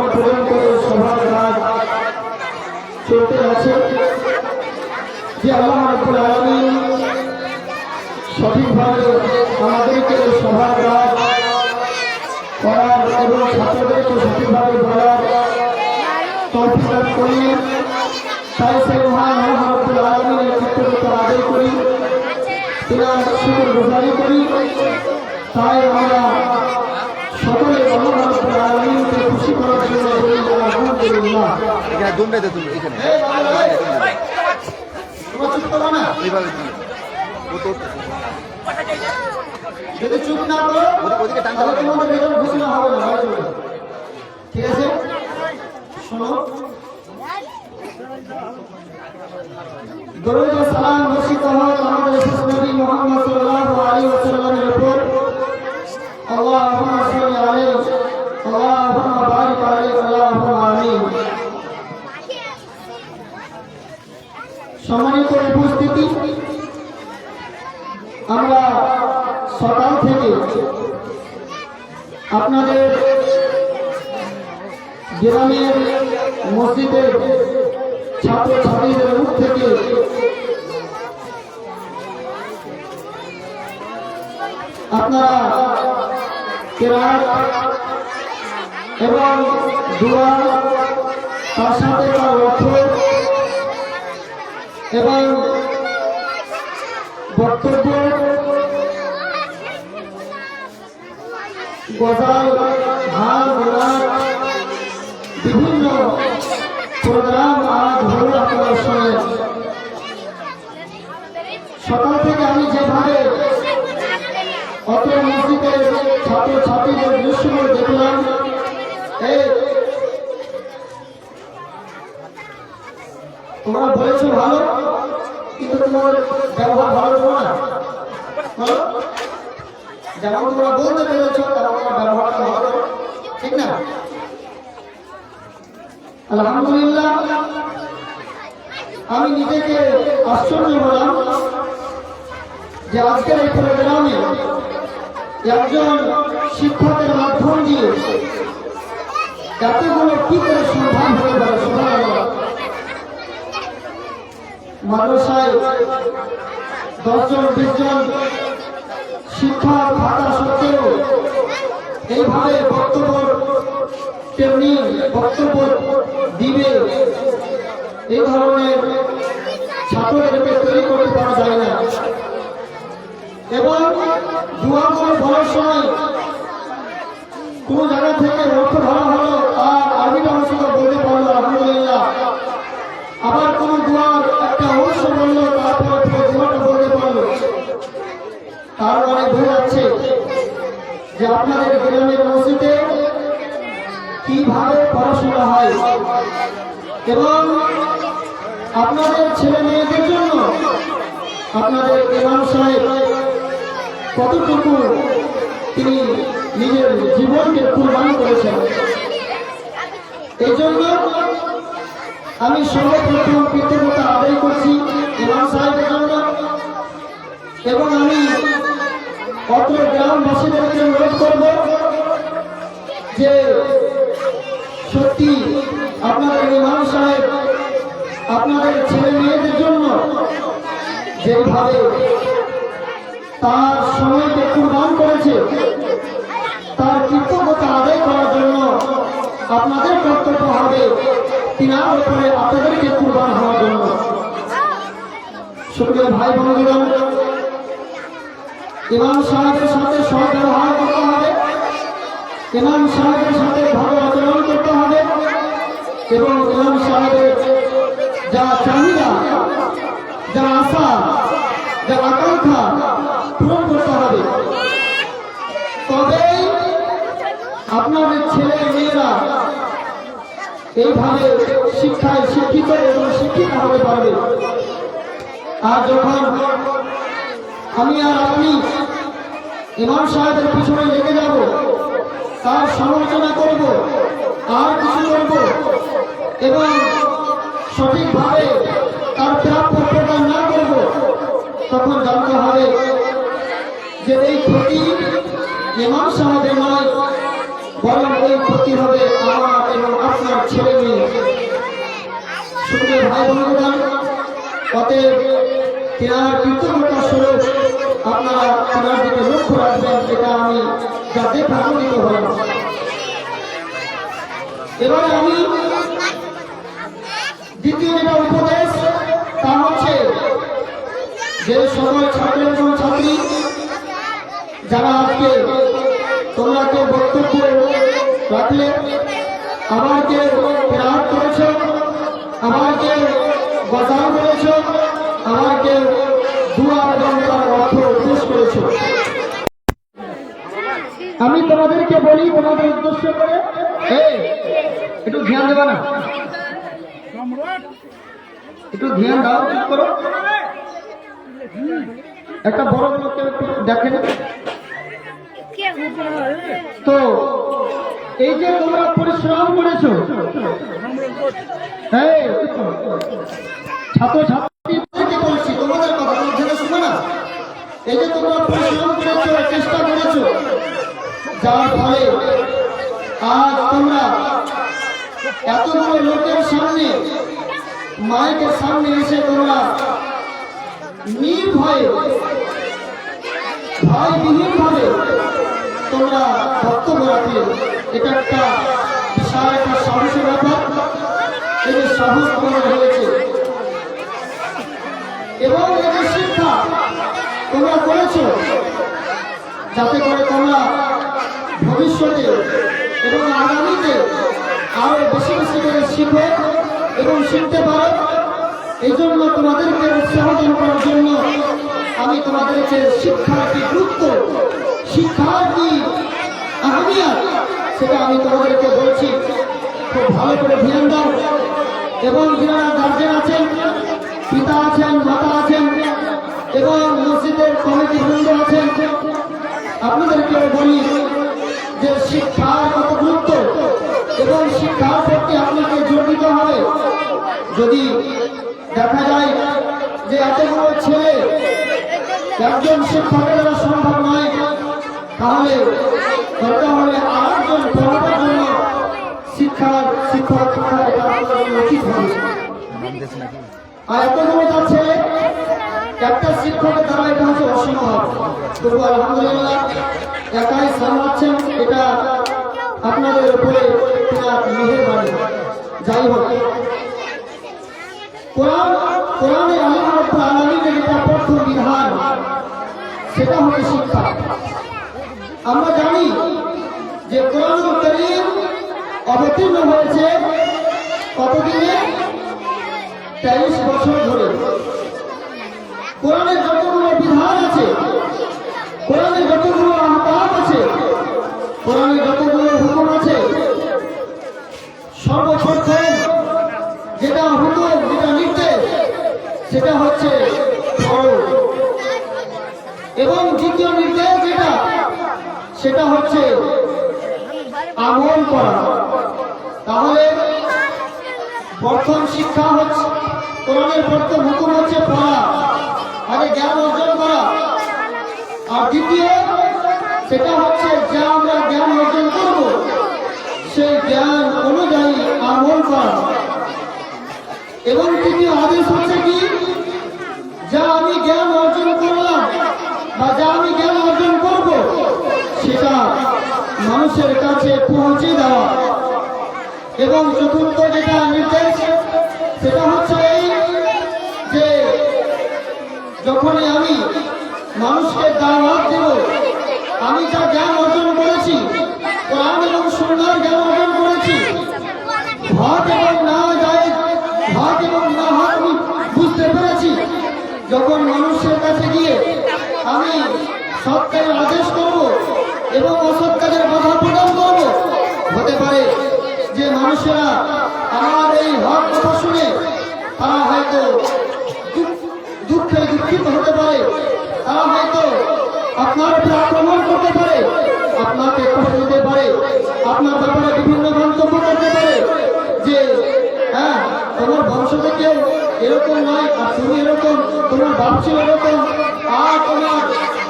এখন পর্যন্ত সভার কাজ চলতে আছে। যে আল্লাহ রাব্বুল আলামিন সঠিকভাবে আমাদেরকে সভার করার এবং ছাত্রদেরকে সঠিকভাবে বলার তৌফিক করলেন তাই সেই মহান আল্লাহ রাব্বুল আলামিনের কৃতজ্ঞতা আদায় করি। তিনার শুকর গুজারি করি তাই আমরা সকলে আল্লাহ রাব্বুল আলামিনকে খুশি করার জন্য বলি আলহামদুলিল্লাহ এখানে দুমড়ে দে তুমি এখানে। এই বাবা, এই। তোমরা চুপ করো না। এইভাবে ও তো যদি চুপ না করো ওদিকে- ওদিকে টানতে হবে। তোমাদের ভেতর ঘুষি না হবে না বাইরে চলে যাও। ঠিক আছে? শোনো। দরুদ ও সালাম বর্ষিত হোক আমাদের শেষ নবী মুহাম্মদ সাল্লাল্লাহু আলাইহি ওয়াসাল্লামের উপর। আল্লাহুম্মা সাল্লি আলাইহি আল্লাহুম্মা আমিন সম্মানিত উপস্থিতি, আমরা সকাল থেকে আপনাদের গ্রামের মসজিদের ছাত্র মুখ থেকে আপনারা কেরাত এবং দোয়া তার সাথে তার অর্থ এবং বক্তব্য গজাল হাল গোলাপ বিভিন্ন প্রোগ্রাম আজ হলো আপনার সঙ্গে সকাল থেকে আমি যেভাবে অত মসজিদের ছাত্র ছাত্রীদের দৃশ্যগুলো দেখলাম এই তোমরা বলেছ ভালো, কিন্তু তোমার ব্যবহার ভালো ছিল না যেমন তোমরা বলতে পেরেছ ব্যবহারটা ভালো, ঠিক না আলহামদুলিল্লাহ, আমি নিজেকে আশ্চর্য হলাম যে আজকের এই প্রোগ্রামে একজন শিক্ষকের মাধ্যম দিয়ে এতগুলো কি করে সন্ধান হতে পারে। মাদ্রাসায় দশজন, বিশজন শিক্ষা থাকা সত্ত্বেও এইভাবে বক্তব্য তেমনি বক্তব্য দিবে এই ধরনের ছাত্রদেরকে তৈরি করতে পারা যায় না। এবং দোয়া করে বলার কোনো জায়গা থেকে অর্থ ধরা হলো আর আরবিটা অংশ বলতে পারল আলহামদুলিল্লাহ আবার কোনো একটা অংশ বলল, তারপর পুরো দোয়াটা বলতে পারল। মানে বোঝা যাচ্ছে যে আপনাদের গ্রামের মসজিদে কীভাবে পড়াশোনা হয় এবং আপনাদের ছেলে মেয়েদের জন্য আপনাদের ইমাম সাহেব কতটুকু তিনি নিজের জীবনকে কুরবান করেছেন। এই জন্য আমি সর্বপ্রথম কৃতজ্ঞতা আদায় করছি, ইমাম সাহেবের জন্য এবং আমি অত্র গ্রামবাসীদেরকে অনুরোধ করব যে সত্যি আপনাদের ইমাম সাহেব, আপনাদের ছেলে মেয়েদের জন্য যেভাবে তার সময়কে কুরবান করেছে তার কৃতজ্ঞতা আদায় করার জন্য আপনাদের কর্তব্য হবে উপরে আপনাদেরকে কুরবান হওয়ার জন্য। শুক্রিয়া ভাই বন্ধুগণ ইমাম সাহেবের সাথে সদ্ব্যবহার করতে হবে। ইমাম সাহেবের সাথে ভালো আচরণ করতে হবে। এবং ইমাম সাহেবের যা চাহিদা, যা আশা, যা আকাঙ্ক্ষা পূরণ করতে হবে। তবেই আপনাদের ছেলে মেয়েরা এইভাবে শিক্ষায় শিক্ষিত এবং শিক্ষিত হতে পারবে। আর যখন আমি আর আপনি ইমাম সাহেবের পিছনে লেগে যাব, তার সমালোচনা করব, আর কিছু করব, এবং সঠিকভাবে তার প্রাপ্য প্রদান না করব, তখন জানতে হবে যে এই ক্ষতি ইমাম সাহেবের নয় বরং এর ক্ষতি হবে আমার এবং আপনার ছেলে মেয়ে। শুধু ভাই বোনেরা অতএব তেনার কৃতজ্ঞতা স্বরূপ আপনারা তেনার দিকে লক্ষ্য রাখবেন, এটা আমি যাতে প্রাণিত হই। এবারে আমি দ্বিতীয় যেটা উপদেশ, তা হচ্ছে যে সময় ছাত্র এবং ছাত্রী, যারা আজকে তোমরা কেউ বক্তব্য রাখলে কেউ রাত করেছ কেউ বাজার করেছ আবার কেউ দুয়া এবং অর্থ আমি তোমাদেরকে বলি, তোমাদের উদ্দেশ্য করে। একটু ধ্যান দেবা না। একটু ধ্যান দাও চুপ করো। একটা বড় লোককে দেখেন? তো এই যে তোমরা পরিশ্রম করেছ। বলছি? তোমাদের এই যে তোমরা পরিশ্রম চেষ্টা করেছ লোকের সামনে মায়ের সামনে এসে তোমরা নির্ভয়ে ভয়বিহীন ভাবে তোমরা বক্তব্য রাখলে এটা একটা বিশাল একটা সাহসের ব্যাপার। যে সাহস তোমাদের হয়েছে। এবং যে শিক্ষা তোমরা করেছ, যাতে করে তোমরা ভবিষ্যতে এবং আগামীতে আরও বেশি বেশি করে শিখো এবং শিখতে পারো। এই জন্য তোমাদেরকে উৎসাহন করার জন্য আমি তোমাদেরকে শিক্ষার কি গুরুত্ব শিক্ষার কি আহমিয়াত সেটা আমি তোমাদেরকে বলছি, খুব ভালো করে ধ্যান দাও। এবং যারা গার্জেন আছেন, পিতা আছেন, মাতা আছেন, এবং মসজিদের কমিটি বৃন্দ আছেন, আপনাদেরকে বলি যে শিক্ষার কত গুরুত্ব, এবং শিক্ষার প্রতি আপনাকে জোর দিতে হবে। যদি দেখা যায় যে এতগুলো ছেলে একজন শিক্ষকের নয় তাহলে দরকার আরেকজন পড়াবার জন্য শিক্ষার শিক্ষক উচিত হবে আর এতগুলো তার ছেলে একটা শিক্ষকের দ্বারা এটা হচ্ছে অসম্ভব। তবু আলহামদুলিল্লাহ, একাই সামলাচ্ছেন এটা আপনাদের উপরে মেহেরবানি। যাই হোক, কোরআন, কোরআনে আল্লাহ বিধান, সেটা হচ্ছে শিক্ষা। আমরা জানি যে কোরআন অবতীর্ণ হয়েছে কতদিনে? তেইশ বছর ধরে। কোরআনের যতগুলো বিধান আছে, কোরআনের যতগুলো আহতাব আছে কোরআনের যতগুলো হুকুম আছে সর্বপ্রথম যেটা হুকুম যেটা নির্দেশ সেটা হচ্ছে ফরজ এবং দ্বিতীয় নির্দেশ যেটা সেটা হচ্ছে আমল করা তাহলে প্রথম শিক্ষা হচ্ছে কোরআনের হুকুম হচ্ছে আগে জ্ঞান অর্জন করা। আর দ্বিতীয়, সেটা হচ্ছে যা আমরা জ্ঞান অর্জন করব, সেই জ্ঞান অনুযায়ী আমল করা। এবং তৃতীয় আদেশ হচ্ছে কি? যা আমি জ্ঞান অর্জন করলাম বা যা আমি জ্ঞান অর্জন করব, সেটা মানুষের কাছে পৌঁছে দেওয়া। এবং চতুর্থ যেটা নির্দেশ, সেটা হচ্ছে এই যে যখনই আমি মানুষকে দাওয়াত দেব, আমি যা জ্ঞান অর্জন করেছি কোরআন এবং সুন্দর জ্ঞান অর্জন করেছি। হক এবং না যায় হক এবং না হক আমি বুঝতে পেরেছি, যখন মানুষের কাছে গিয়ে আমি সৎ কাজের আদেশ করব এবং অসৎ কাজের বাধা প্রদান করব হতে পারে যে মানুষেরা আমার এই হক কথা শুনে তারা হয়তো দুঃখ- দুঃখে দুঃখিত হতে পারে তারা হয়তো আপনার উপরে আক্রমণ করতে পারে আপনাকে কষ্ট দিতে পারে আপনার ব্যাপারে বিভিন্ন মন্তব্য করতে পারে যে হ্যাঁ তোমার বংশ থেকেও এরকম নয়, আর তুমি এরকম, তোমার বাপ ছিল এরকম, আর তোমার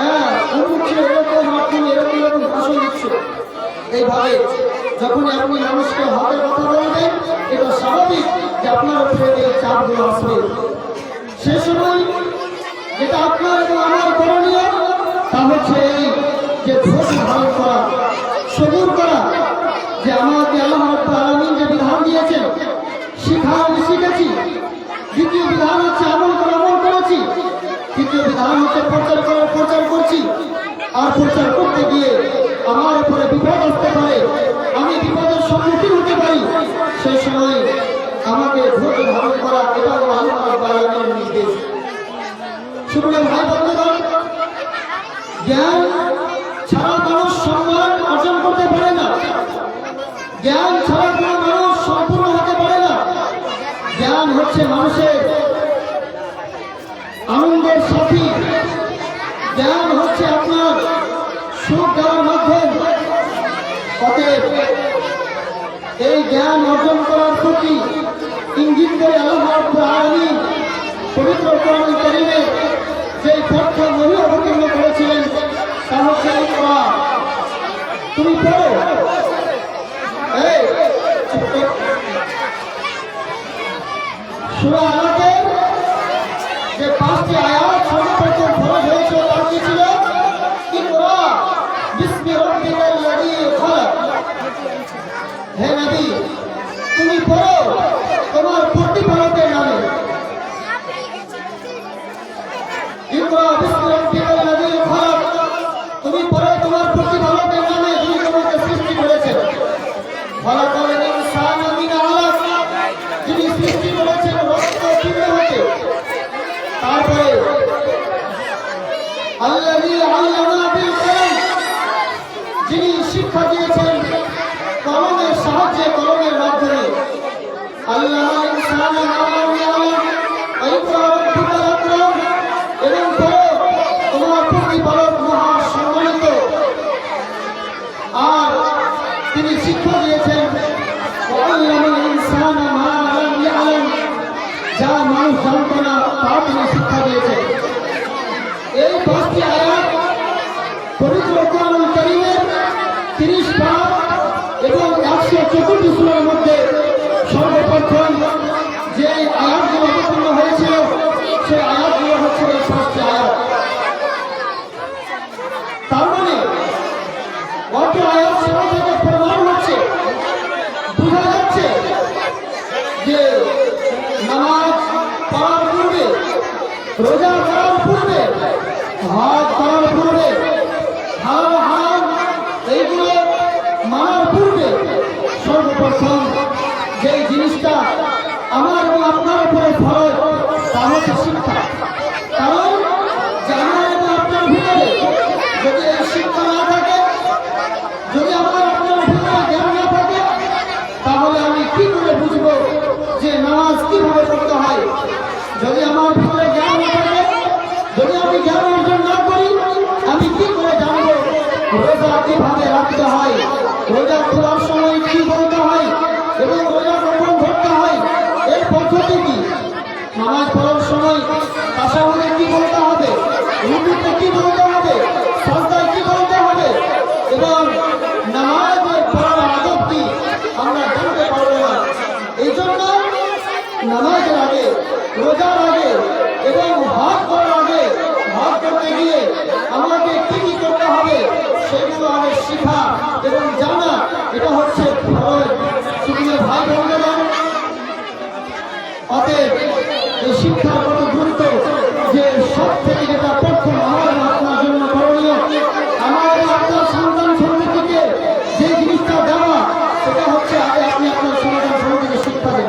হ্যাঁ অমুক এরকম, আর তুমি এরকম এরকম ভাষণ দিচ্ছ। এইভাবে যখনই আপনি মানুষকে হকের কথা বলবেন এটা স্বাভাবিক যে আপনার উপরে সে সময় যেটা আপনার এবং আমার করণীয়, তা হচ্ছে এই যে ধৈর্য ধারণ করা, সবুর করা, যে আমাকে আল্লাহ আলামিন যে বিধান দিয়েছেন শিখা আমি শিখেছি বিধান হচ্ছে আমল করে আমল করেছি। তৃতীয় বিধান হচ্ছে প্রচার করার প্রচার করছি। আর প্রচার করতে গিয়ে আমার উপরে বিপদ আসতে পারে, আমি বিপদের সম্মুখীন হতে পারি। সেই সময় আমাকে ধৈর্য ধারণ করা এটা আল্লাহ নির্দেশ। শুনলেন ভাই বন্ধুগণ, জ্ঞান ছাড়া মানুষ সম্মান অর্জন করতে পারে না। জ্ঞান ছাড়া কোনো মানুষ সম্পূর্ণ হতে পারে না জ্ঞান হচ্ছে মানুষের আনন্দের সাথী। জ্ঞান হচ্ছে আপনার সুখ দেওয়ার মাধ্যম। অতএব এই জ্ঞান অর্জন করার প্রতি ইঙ্গিত করে আল্লাহ পবিত্র কোরআন কারীমে যে পথ নবী অবতীর্ণ করেছিলেন, তা হচ্ছে তুমি পড়ো এই চুপ কর। তোমার প্রতিপালকের নামে। ইকরা, বিসমি তুমি পড়ো, তোমার প্রতিপালকের নামে যিনি তোমাকে সৃষ্টি করেছেন। খলাকাল ইনসানা মিন আলাক যিনি সৃষ্টি করেছেন রক্ত পিণ্ড হতে তারপরে আল্লাযী আল্লামা বিল কলম যিনি শিক্ষা দিয়েছেন কলমের সাহায্যে, কলমের মাধ্যমে। আল্লাহ এবং তোমার প্রতিপালক মহা সম্মানিত। শিক্ষা দিয়েছেন। এই পাঁচটি আয়াত পবিত্র কোরআন কারীমের 30 পারা এবং 164 সূরার মধ্যে সর্বপ্রথম যে আয়াতগুলো অবতীর্ণ হয়েছিল, সেই আয়াতগুলো হচ্ছে এই পাঁচটি আয়াত। তার মানে অত আয়াত সেবা থেকে প্রমাণ হচ্ছে। বোঝা যাচ্ছে যে নামাজ পড়ার পূর্বে, রোজা করার পূর্বে হাত করার পূর্বে হারাম হারাম এইগুলো মানার পূর্বে সর্বপ্রথম যে জিনিসটা আমার এবং আপনার উপরে ফরজ তা হচ্ছে শিক্ষা কারণ যে আমার এবং আপনার ভিতরে যদি এই শিক্ষা না থাকে যদি আমার আপনার ভিতরে জ্ঞান না থাকে তাহলে আমি কি করে বুঝব যে নামাজ কীভাবে পড়তে হয় যদি আমার ভিতরে জ্ঞান না থাকে যদি আমি জ্ঞান অর্জন না করি আমি কি করে জানব রোজা রাখতে হয়? রোজা খোলার সময় কি বলতে হয়? এবং রোজা কখন ধরতে হয়? এর পদ্ধতি কি? নামাজ পড়ার সময় তাসাহুদে কি বলতে হবে? রুকুতে কি কি বলতে হবে? এবং নামাজের পড়ার আমরা জানতে পারব না। এই জন্য নামাজের আগে, রোজার আগে এবং হাত করার আগে হাত করতে গিয়ে আমাকে কি কি করতে হবে সেগুলো আগে শেখা এবং জানা এটা হচ্ছে ফরজ শুধু ভাই বন্ধুগণ অতএব এই শিক্ষার কত গুরুত্ব যে সব থেকে যেটা প্রথম আমার এবং আপনার জন্য করণীয় আমার এবং আপনার সন্তান সন্ততিকে যে জিনিসটা দেওয়া সেটা হচ্ছে আগে আপনি আপনার সন্তান সন্ততিকে শিক্ষা দেন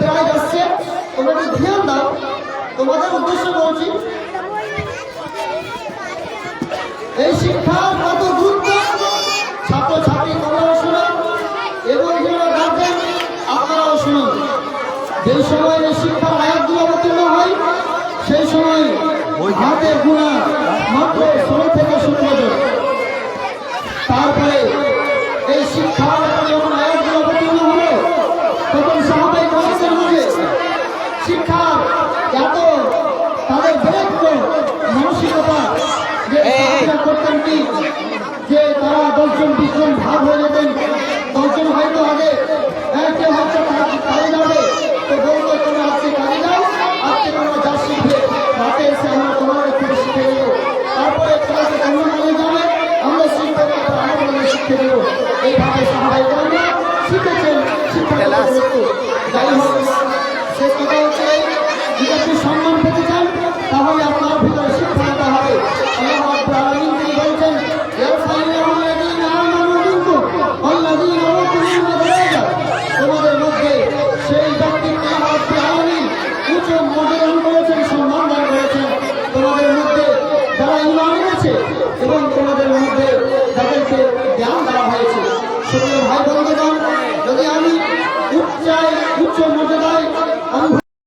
প্রায় আসছে তোমরা একটু ধ্যান দাও তোমাদের উদ্দেশ্য বলছি, এই শিক্ষার কত গুরুত্ব। ছাত্র ছাত্রী তোমরাও শুনো এবং যারা গার্জেন আপনারাও শুনুন। সেই সময় এই শিক্ষার আয়াতগুলো অবতীর্ণ হয়, সেই সময় হাতে গুণা মাত্র ষোলো থেকে সতেরো তারপরে এই শিক্ষার যখন আয়াতগুলো অবতীর্ণ হলো তখন সাহাবাই মানুষের মধ্যে শিক্ষার এত তাদের বিরক্ত মানসিকতা যে সাহায্য করতেন কি যে তারা দশজন